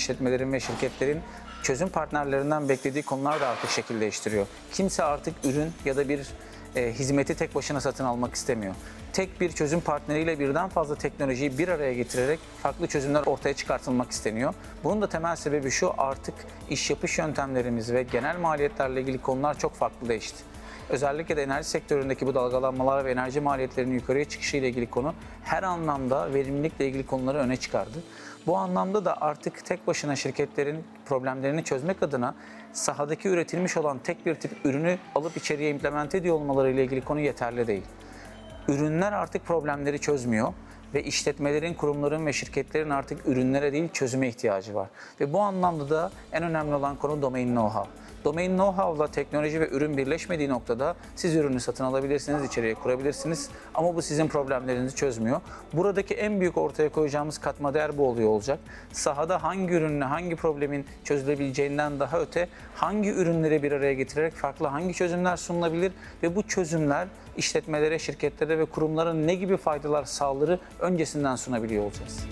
işletmelerin ve şirketlerin çözüm partnerlerinden beklediği konular da artık şekil değiştiriyor. Kimse artık ürün ya da bir e, hizmeti tek başına satın almak istemiyor. Tek bir çözüm partneriyle birden fazla teknolojiyi bir araya getirerek farklı çözümler ortaya çıkartılmak isteniyor. Bunun da temel sebebi şu artık iş yapış yöntemlerimiz ve genel maliyetlerle ilgili konular çok farklı değişti. Özellikle de enerji sektöründeki bu dalgalanmalar ve enerji maliyetlerinin yukarıya çıkışı ile ilgili konu her anlamda verimlilikle ilgili konuları öne çıkardı. Bu anlamda da artık tek başına şirketlerin problemlerini çözmek adına sahadaki üretilmiş olan tek bir tip ürünü alıp içeriye implemente ediyor olmaları ile ilgili konu yeterli değil. Ürünler artık problemleri çözmüyor ve işletmelerin, kurumların ve şirketlerin artık ürünlere değil çözüme ihtiyacı var. Ve bu anlamda da en önemli olan konu domain know-how. Domain know-how'la teknoloji ve ürün birleşmediği noktada siz ürünü satın alabilirsiniz, içeriye kurabilirsiniz ama bu sizin problemlerinizi çözmüyor. Buradaki en büyük ortaya koyacağımız katma değer bu oluyor olacak. Sahada hangi ürünle hangi problemin çözülebileceğinden daha öte hangi ürünleri bir araya getirerek farklı hangi çözümler sunulabilir ve bu çözümler işletmelere, şirketlere ve kurumlara ne gibi faydalar sağları öncesinden sunabiliyor olacağız.